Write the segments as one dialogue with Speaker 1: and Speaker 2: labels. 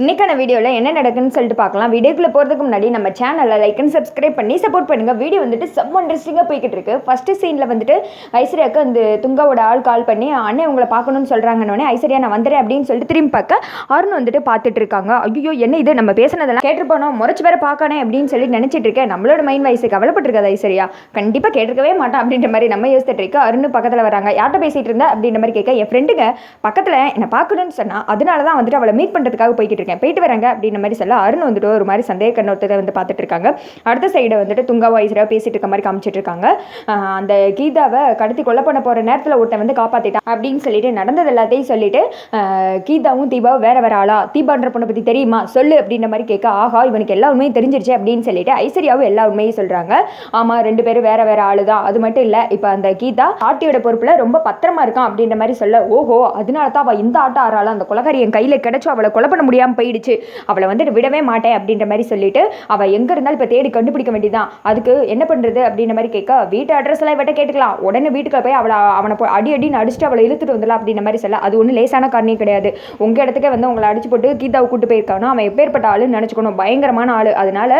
Speaker 1: இன்னைக்கான வீடியோவில் என்ன நடக்குன்னு சொல்லிட்டு பார்க்கலாம். வீடியோக்குள்ள போகிறதுக்கு முன்னாடி நம்ம சேனலை லைக் அண்ட் சப்ஸ்கிரைப் பண்ணி சப்போர்ட் பண்ணுங்கள் வீடியோ வந்துட்டு செம்ம இன்ட்ரெஸ்டிங்காக போய்கிட்டு இருக்கு. ஃபஸ்ட்டு சீனில் வந்துட்டு ஐஸ்வர்யாவுக்கு அந்த துங்காவோட ஆள் கால் பண்ணி அண்ணே உங்களை பார்க்கணும்னு சொல்கிறாங்கன்னொடனே ஐஸ்வர்யா நான் வந்துடுறேன் அப்படின்னு சொல்லிட்டு திரும்பி பார்க்க அருண் வந்துட்டு பார்த்துட்டு இருக்காங்க. ஐயோ என்ன இது? நம்ம பேசுனதெல்லாம் கேட்டிருப்போனோ முறைச்சி வேற பார்க்கானே அப்படின்னு சொல்லி நினச்சிட்டு இருக்கேன். நம்மளோட மைண்ட் வயசு கவலைப்பட்டிருக்காது ஐஸ்வர்யா. கண்டிப்பாக கேட்டிருக்கவே மாட்டான் அப்படின்ற மாதிரி நம்ம யோசிச்சுட்டு இருக்க அருண் பக்கத்தில் வராங்க. யார்கிட்ட பேசிகிட்டு இருந்தா? அப்படின்ற மாதிரி கேட்க என் ஃப்ரெண்டுங்க பக்கத்தில் என்னை பார்க்கணும்னு சொன்னால் அதனால தான் வந்துட்டு அவளை மீட் பண்ணுறதுக்காக போய்கிட்டு இருக்கேன். போயிட்டு வரேங்க அப்படின்ற மாதிரி சொல்ல அருண் வந்துட்டு ஒரு மாதிரி சந்தேக கண்ணோட்டத்தை வந்து பார்த்துட்டு இருக்காங்க. அடுத்த சைடு வந்துட்டு துங்கா ஐஸ்வர்யா பேசிட்டு இருக்க மாதிரி காமிச்சிட்டு இருக்காங்க. அந்த கீதாவை கடத்தி கொலை பண்ண போகிற நேரத்தில் ஒருத்தன் வந்து காப்பாற்றிட்டான் அப்படின்னு சொல்லிட்டு நடந்தது எல்லாத்தையும் சொல்லிட்டு கீதாவும் தீபாவும் வேற வேற ஆளா? தீபான்ற பொண்ணை பற்றி தெரியுமா? சொல்லு அப்படின்ற மாதிரி கேட்க ஆஹா இவனுக்கு எல்லா உண்மையும் தெரிஞ்சிருச்சு அப்படின்னு சொல்லிட்டு ஐஸ்வர்யாவும் எல்லா உண்மையும் சொல்கிறாங்க ஆமாம் ரெண்டு பேரும் வேற வேற ஆளு தான் அது மட்டும் இல்லை இப்போ அந்த கீதா ஆட்டியோட பொறுப்பில் ரொம்ப பத்திரமா இருக்கான் அப்படின்ற மாதிரி சொல்ல ஓஹோ அதனால தான் அவள் இந்த ஆட்டம் ஆறாள்? அந்த கொலகாரி என் கையில் கிடைச்சோ அவளை கொலை பண்ண முடியாமல் போயிடுச்சு. அவளை வந்துட்டு விடவே மாட்டேன் அப்படின்ற மாதிரி சொல்லிட்டு அவள் எங்கே இருந்தாலும் இப்போ தேடி கண்டுபிடிக்க வேண்டியதான் அதுக்கு என்ன பண்ணுறது அப்படின்ற மாதிரி கேட்க வீட்டு அட்ரஸ்லாம் இவட்ட கேட்டுக்கலாம். உடனே வீட்டுக்குள்ள போய் அவளை அவனை போய் அடி அடின்னு அடிச்சுட்டு அவளை இழுத்துட்டு வந்துடலாம் அப்படின்ற மாதிரி சொல்ல அது ஒன்றும் லேசான காரணம் கிடையாது. உங்கள் இடத்துக்கே வந்து உங்களை அடிச்சு போட்டு கீதாவை கூட்டு போயிருக்கானோ? அவன் எப்பேற்பட்ட ஆளுன்னு நினச்சிக்கணும். பயங்கரமான ஆள். அதனால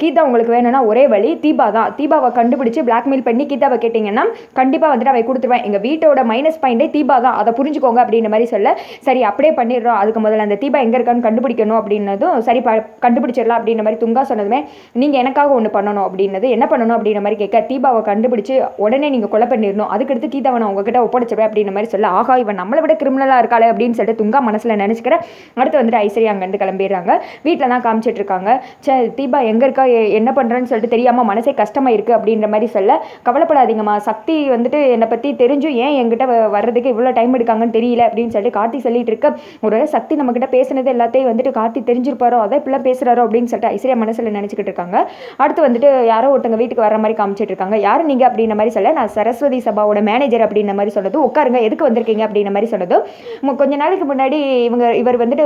Speaker 1: கீதா உங்களுக்கு வேணும்னா ஒரே வழி தீபா தான். தீபாவை கண்டுபிடிச்சி பிளாக்மெயில் பண்ணி கீதாவை கேட்டிங்கன்னா கண்டிப்பாக வந்துட்டு அவை கொடுத்துருவேன். எங்கள் வீட்டோட மைனஸ் பாயிண்டே தீபா தான். அதை புரிஞ்சுக்கோங்க அப்படின்ற மாதிரி சொல்ல சரி அப்படியே பண்ணிடுறோம். அதுக்கு முதல்ல அந்த தீபா எங்கே இருக்கான்னு கண்டுபிடிக்கணும் அப்படின்னதும் சரி ப கண்டுபிடிச்சிடலாம் அப்படின்ற மாதிரி துங்கா சொன்னதுமே நீங்கள் எனக்காக ஒன்று பண்ணணும் அப்படின்னது என்ன பண்ணணும் அப்படின்ற மாதிரி கேட்க தீபாவை கண்டுபிடிச்சி உடனே நீங்கள் கொலை பண்ணிடணும் அதுக்கடுத்து கீதாவை நான் உங்ககிட்ட ஒப்படைச்சிருவேன் அப்படின்ற மாதிரி சொல்ல ஆகா இவன் நம்மளை விட கிரிமினலாக இருக்காளே அப்படின்னு சொல்லிட்டு துங்கா மனசில் நினச்சிக்கிறேன் அடுத்து வந்துட்டு ஐஸ்வர்யா அங்கேருந்து கிளம்பிடுறாங்க. வீட்டில் தான் காமிச்சிட்டு இருக்காங்க. சே தீபா எங்கே இருக்கா? என்ன பண்ணுறேன்னு சொல்லிட்டு தெரியாமல் மனசே கஷ்டமாக இருக்குது அப்படின்ற மாதிரி சொல்ல கவலைப்படாதீங்கம்மா சக்தி வந்துட்டு என்னை பற்றி தெரிஞ்சும் ஏன் என்கிட்ட வர்றதுக்கு இவ்வளோ டைம் எடுக்காங்கன்னு தெரியல அப்படின்னு சொல்லிட்டு கார்த்தி சொல்லிட்டு இருக்க ஒரு சக்தி நம்மக்கிட்ட பேசுனது எல்லாத்தையும் வந்துட்டு கார்த்தி தெரிஞ்சிருப்பாரோ அதை இப்படிலாம் பேசுகிறாரோ அப்படின்னு சொல்லிட்டு ஐஸ்வர்யா மனசில் நினச்சிக்கிட்டு இருக்காங்க. அடுத்து வந்துட்டு யாரோ ஒருத்தங்க வீட்டுக்கு வர மாதிரி காமிச்சிட்டு இருக்காங்க. யார் நீங்கள் அப்படின்ற மாதிரி சொல்ல நான் சரஸ்வதி சபாவோட மேனேஜர் அப்படின்ற மாதிரி சொல்லதும் உட்காருங்க. எதுக்கு வந்திருக்கீங்க அப்படின்ற மாதிரி சொன்னதும் கொஞ்ச நாளைக்கு முன்னாடி இவங்க இவர் வந்துட்டு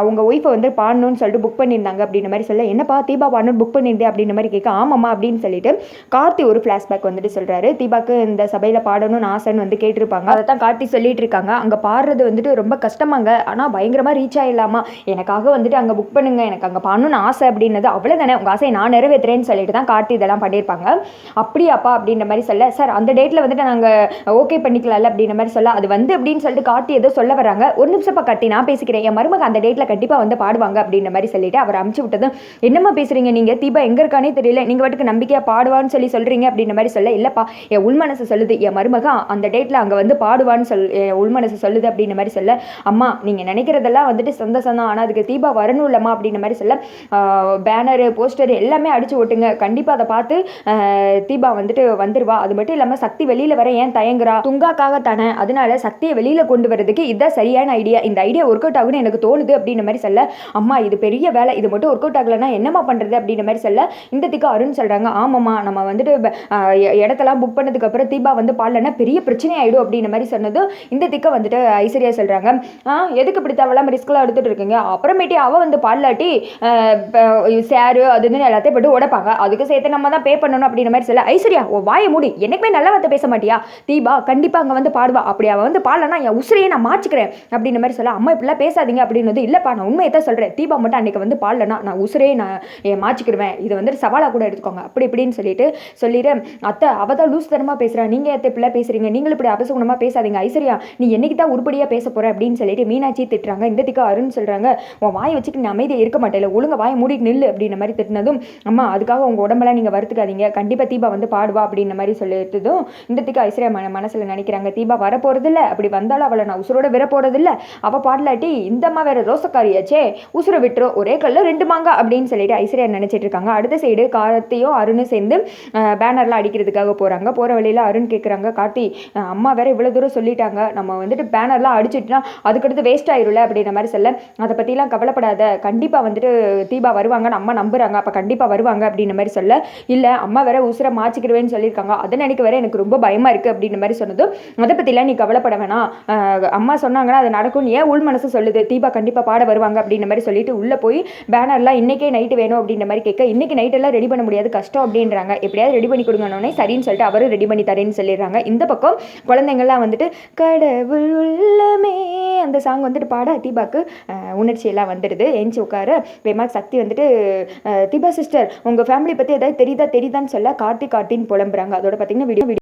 Speaker 1: அவங்க ஒய்ஃபை வந்து பாடணும்னு சொல்லிட்டு புக் பண்ணியிருந்தாங்க அப்படின்ற மாதிரி சொல்ல என்னப்பா தீபா பாடணும் புக் பண்ணியிருந்தேன் அப்படின்ற மாதிரி கேட்க ஆமாம்மா அப்படின்னு சொல்லிட்டு கார்த்தி ஒரு ஃப்ளாஷ்பேக் வந்துட்டு சொல்கிறாரு தீபாக்கு இந்த சபையில் பாடணும்னு ஆசைன்னு வந்து கேட்டிருப்பாங்க. அதை தான் கார்த்தி சொல்லிட்டு இருக்காங்க. அங்கே பாடுறது வந்துட்டு ரொம்ப கஷ்டமாங்க. ஆனால் பயங்கரமாக ரீச் ஆகிடலாமா எனக்காக வந்துட்டு அங்கே புக் பண்ணுங்க. எனக்கு அங்கே பண்ணணும்னு ஆசை அப்படின்னது அவ்வளோதானே உங்கள் ஆசையை நான் நிறைவேற்றுறேன்னு சொல்லிட்டு தான் கார்த்தி இதெல்லாம் பண்ணியிருப்பாங்க. அப்படியாப்பா அப்படின்ற மாதிரி சொல்ல சார் அந்த டேட்டில் வந்துட்டு நாங்கள் ஓகே பண்ணிக்கலாம்ல அப்படின்ற மாதிரி சொல்ல அது வந்து அப்படின்னு சொல்லிட்டு கார்த்தி ஏதோ சொல்ல வராங்க ஒரு நிமிஷப்பா கார்த்தி நான் பேசிக்கிறேன். என் மருமக அந்த டேட்டில் கண்டிப்பாக வந்து பாடுவாங்க அப்படின்ற மாதிரி சொல்லிட்டு அவர் அமுச்சு விட்டதும் என்னம்மா பேசுறீங்க நீங்கள் தீபா எங்கே இருக்கானே தெரியல. நீங்கள் வாட்டுக்கு நம்பிக்கையாக பாடுவான்னு சொல்லி சொல்கிறீங்க அப்படின்ற மாதிரி சொல்ல இல்லைப்பா என் உள்மனசு சொல்லுது. என் மருமக அந்த டேட்டில் அங்கே வந்து பாடுவான்னு சொல் என் உள்மனசு சொல்லுது அப்படின்ற மாதிரி சொல்ல அம்மா நீங்கள் நினைக்கிறதெல்லாம் வந்துட்டு சந்தோஷம் தான் ஆனால் அதுக்கு தீபா வரணும் இல்லைம்மா அப்படின்ற மாதிரி சொல்ல பேனரு போஸ்டர் எல்லாமே அடிச்சு ஓட்டுங்க. கண்டிப்பாக அதை பார்த்து தீபா வந்துட்டு வந்துடுவா அது மட்டும் இல்லாமல் சக்தி வெளியில் வர ஏன் தயங்குறா? துங்காக்காக தானே. அதனால சக்தியை வெளியில் கொண்டு வரதுக்கு இதுதான் சரியான ஐடியா இந்த ஐடியா ஒர்க் அவுட் ஆகும்னு எனக்கு தோணுது அப்படின்ற மாதிரி சொல்ல அம்மா இது பெரிய வேலை. இது மட்டும் ஒர்க் அவுட் ஆகலைன்னா என்னம்மா பண்ணுறது அப்படின்ற மாதிரி சொல்ல இந்த திக்கு அருண் சொல்கிறாங்க ஆமாம்மா நம்ம வந்துட்டு இடத்தெல்லாம் புக் பண்ணதுக்கு அப்புறம் தீபா வந்து பாடலன்னா பெரிய பிரச்சனை ஆயிடும் அப்படின்ற மாதிரி சொன்னதும் இந்த திக்க வந்துட்டு ஐஸ்வர்யா சொல்கிறாங்க எதுக்கு இப்படி தேவையில்லாம ரிஸ்க்லாம் எடுத்துட்டு இருக்கீங்க? அப்புறமேட்டி அவள் வந்து பாடலாட்டி சேரு அது இதுன்னு எல்லாத்தையும் போட்டு உடைப்பாங்க. அதுக்கு சேர்த்து நம்ம தான் பே பண்ணணும் அப்படின்ற மாதிரி சொல்ல ஐஸ்வர்யா ஓ வாயை மூடி. என்னைக்குமே நல்ல வார்த்தை பேச மாட்டியா? தீபா கண்டிப்பாக அங்கே வந்து பாடுவா. அப்படி அவள் வந்து பாடலன்னா என் உசிரியை நான் மாச்சிக்கிறேன். அப்படின்ற மாதிரி சொல்ல அம்மா இப்படிலாம் பேசாதீங்க. அப்படின்னது இல்லைப்பா நான் உண்மையை தான் சொல்கிறேன் தீபா மட்டும் அன்னைக்கு வந்து பாடலன்னா நான் உசிரையே நான் என் மாச்சிக்கிடுவேன் இது வந்துட்டு சவாலாக கூட எடுத்துக்கோங்க. அப்படி இப்படின்னு சொல்லிட்டு சொல்லிட்டு அத்தை அவள் தான் லூஸ் தரமாக பேசுகிறா நீங்கள் ஏற்ற இப்படிலாம் பேசுகிறீங்க நீங்களும் இப்படி அபசகுணமாக பேசாதீங்க. ஐஸ்வர்யா நீ என்னைக்கு தான் உருப்படியாக பேச போகிற அப்படின்னு சொல்லிட்டு மீனாட்சி திட்டுறாங்க. இந்த திக்கு அருண் சொல்கிறாங்க உன் வாயை வச்சுட்டு நீ அமைதியாக இருக்க மாட்டேல ஒழுங்கா வாயை மூடிட்டு நில்லு அப்படின்ற மாதிரி திட்டினதும் அம்மா அதுக்காக உங்கள் உடம்பெல்லாம் நீங்கள் வருத்துக்காதீங்க. கண்டிப்பாக தீபா வந்து பாடுவா அப்படின்ற மாதிரி சொல்லிட்டதும் இந்த திக்கு ஐஸ்வர்யா மன மனசில் நினைக்கிறாங்க தீபா வர அப்படி வந்தாலும் அவளை நான் உசுரோட விர போகிறதில்ல அவள் பாடலாட்டி இந்த அம்மா வேற ரோசக்காரியாச்சே. உசுரை விட்டுரும் ஒரே கல்ல ரெண்டு மாங்க அப்படின்னு சொல்லிட்டு ஐஸ்வர்யா நினைச்சிட்டு இருக்காங்க. அடுத்த சைடு கார்த்தியும் அருணும் சேர்ந்து பேனர்லாம் அடிக்கிறதுக்காக போகிறாங்க போகிற வழியில் அருண் கேட்குறாங்க கார்த்தி அம்மா வேற இவ்வளோ தூரம் சொல்லிட்டாங்க. நம்ம வந்துட்டு பேனர்லாம் அடிச்சிட்டுனா அதுக்கடுத்து வேஸ்ட் ஆயிரும்ல அப்படின்ற மாதிரி சொல்ல அதை பற்றிலாம் கவலைப்படாத. கண்டிப்பாக வந்துட்டு தீபா வருவாங்கன்னு அம்மா நம்புறாங்க. அப்போ கண்டிப்பாக வருவாங்க அப்படின்ற மாதிரி சொல்ல. இல்லை அம்மா வேற உசுரை மாச்சிக்கிடுவேன்னு சொல்லியிருக்காங்க. அதை நினைக்க வேற எனக்கு ரொம்ப பயமாக இருக்குது அப்படின்ற மாதிரி சொன்னதும் அதை பற்றிலாம் நீ கவலைப்பட வேணாம். அம்மா சொன்னாங்கன்னா அது நடக்கும் ஏன் உள் மனசு சொல்லுது? தீபா கண்டிப்பாக பாட வருவாங்க அப்படின்ற மாதிரி சொல்லிட்டு உள்ளே போய் பேனர்லாம் இன்றைக்கே நைட்டு வேணும் அப்படின்ற மாதிரி கேட்க இன்றைக்கி நைட்டெல்லாம் ரெடி பண்ண முடியாது. கஷ்டம் அப்படின்றாங்க. எப்படியாவது ரெடி பண்ணி கொடுங்கன்னே சரின்னு சொல்லிட்டு அவரும் ரெடி பண்ணி தரேன்னு சொல்லிடுறாங்க. இந்த பக்கம் குழந்தைங்கள்லாம் வந்துட்டு கடவுள் உள்ளமே அந்த சாங் வந்துட்டு பாட தீபாக்கு. உணர்ச்சியெல்லாம் எல்லாம் வந்துடுது. எஞ்சி உட்கார வேமா சக்தி வந்துட்டு திபா சிஸ்டர் உங்கள் ஃபேமிலி பற்றி ஏதாவது தெரியுதா? தெரியுதான்னு சொல்ல கார்த்தி கார்த்தின்னு புலம்புறாங்க. அதோட பார்த்தீங்கன்னா வீடியோ